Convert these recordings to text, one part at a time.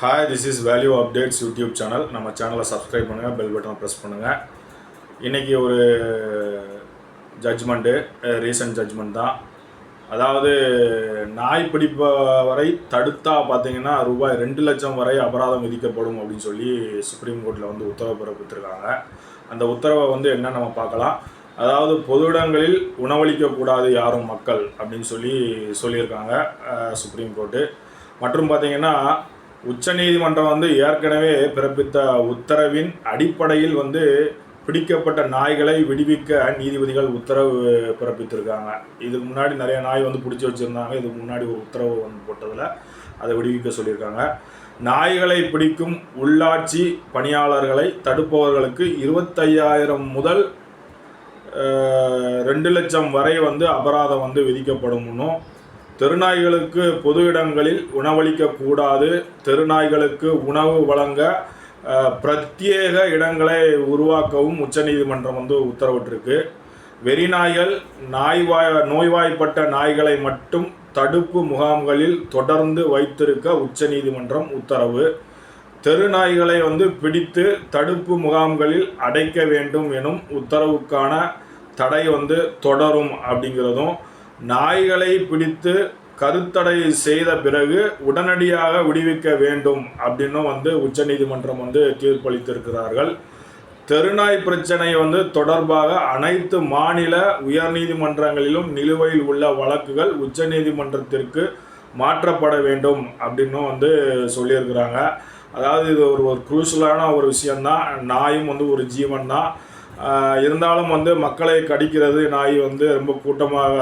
Hi this is value updates YouTube channel நம்ம சேனலை subscribe பண்ணுங்கள் பெல் பட்டனை ப்ரெஸ் பண்ணுங்கள் இன்றைக்கி ஒரு ஜட்ஜ்மெண்ட்டு ரீசன்ட் ஜட்ஜ்மெண்ட் தான். அதாவது நாய் பிடிப்ப வரை தடுத்தா பார்த்தீங்கன்னா ரூபாய் ரெண்டு லட்சம் வரை அபராதம் விதிக்கப்படும் அப்படின்னு சொல்லி சுப்ரீம் கோர்ட்டில் வந்து உத்தரவு பிறப்பித்திருக்காங்க அந்த உத்தரவை வந்து என்ன நம்ம பார்க்கலாம்? அதாவது பொது இடங்களில் உணவளிக்கக்கூடாது யாரும் மக்கள் அப்படின்னு சொல்லி சொல்லியிருக்காங்க சுப்ரீம் கோர்ட்டு மற்றும் பார்த்தீங்கன்னா உச்சநீதிமன்றம் வந்து ஏற்கனவே பிறப்பித்த உத்தரவின் அடிப்படையில் வந்து பிடிக்கப்பட்ட நாய்களை விடுவிக்க நீதிபதிகள் உத்தரவு பிறப்பித்திருக்காங்க. இதுக்கு முன்னாடி நிறைய நாய் வந்து பிடிச்சி வச்சுருந்தாங்க. இதுக்கு முன்னாடி ஒரு உத்தரவு வந்து போட்டதில் அதை விடுவிக்க சொல்லியிருக்காங்க. நாய்களை பிடிக்கும் உள்ளாட்சி பணியாளர்களை தடுப்பவர்களுக்கு இருபத்தையாயிரம் முதல் ரெண்டு லட்சம் வரை வந்து அபராதம் வந்து விதிக்கப்படும்னும் தெருநாய்களுக்கு பொது இடங்களில் உணவளிக்க கூடாது தெருநாய்களுக்கு உணவு வழங்க பிரத்யேக இடங்களை உருவாக்கவும் உச்சநீதிமன்றம் வந்து உத்தரவிட்டிருக்கு. வெறிநாய்கள் நாய்வாய் நோய்வாய்ப்பட்ட நாய்களை மட்டும் தடுப்பு முகாம்களில் தொடர்ந்து வைத்திருக்க உச்சநீதிமன்றம் உத்தரவு. தெருநாய்களை வந்து பிடித்து தடுப்பு முகாம்களில் அடைக்க வேண்டும் எனும் உத்தரவுக்கான தடை வந்து தொடரும் அப்படிங்கிறதும் நாய்களை பிடித்து கருத்தடை செய்த பிறகு உடனடியாக விடுவிக்க வேண்டும் அப்படின்னும் வந்து உச்சநீதிமன்றம் வந்து தீர்ப்பளித்திருக்கிறார்கள். தெருநாய் பிரச்சனை வந்து தொடர்பாக அனைத்து மாநில உயர்நீதிமன்றங்களிலும் நிலுவையில் உள்ள வழக்குகள் உச்சநீதிமன்றத்திற்கு மாற்றப்பட வேண்டும் அப்படின்னும் வந்து சொல்லியிருக்கிறாங்க. அதாவது இது ஒரு ஒரு குரூஷலான ஒரு விஷயந்தான் நாயும் வந்து ஒரு ஜீவன் தான் இருந்தாலும் வந்து மக்களை கடிக்கிறது நாய் வந்து ரொம்ப கூட்டமாக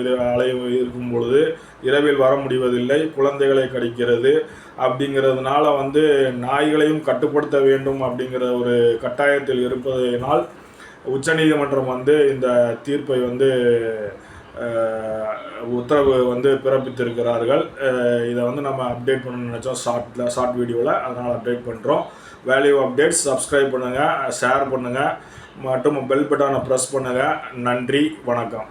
இது அலை இருக்கும் பொழுது இரவில் வர முடிவதில்லை. குழந்தைகளை கடிக்கிறது அப்படிங்கிறதுனால வந்து நாய்களையும் கட்டுப்படுத்த வேண்டும் அப்படிங்கிற ஒரு கட்டாயத்தில் இருப்பதனால் உச்சநீதிமன்றம் வந்து இந்த தீர்ப்பை வந்து உத்தரவு வந்து பிறப்பித்திருக்கிறார்கள். இதை வந்து நம்ம அப்டேட் பண்ணணும்னு நினச்சோம். ஷார்ட்டில் ஷார்ட் வீடியோவில் அதனால் அப்டேட் பண்ணுறோம் வேல்யூ அப்டேட்ஸ் சப்ஸ்கிரைப் பண்ணுங்கள் ஷேர் பண்ணுங்கள் மற்றும் பெல் பட்டனை ப்ரெஸ் பண்ணுங்கள் நன்றி வணக்கம்.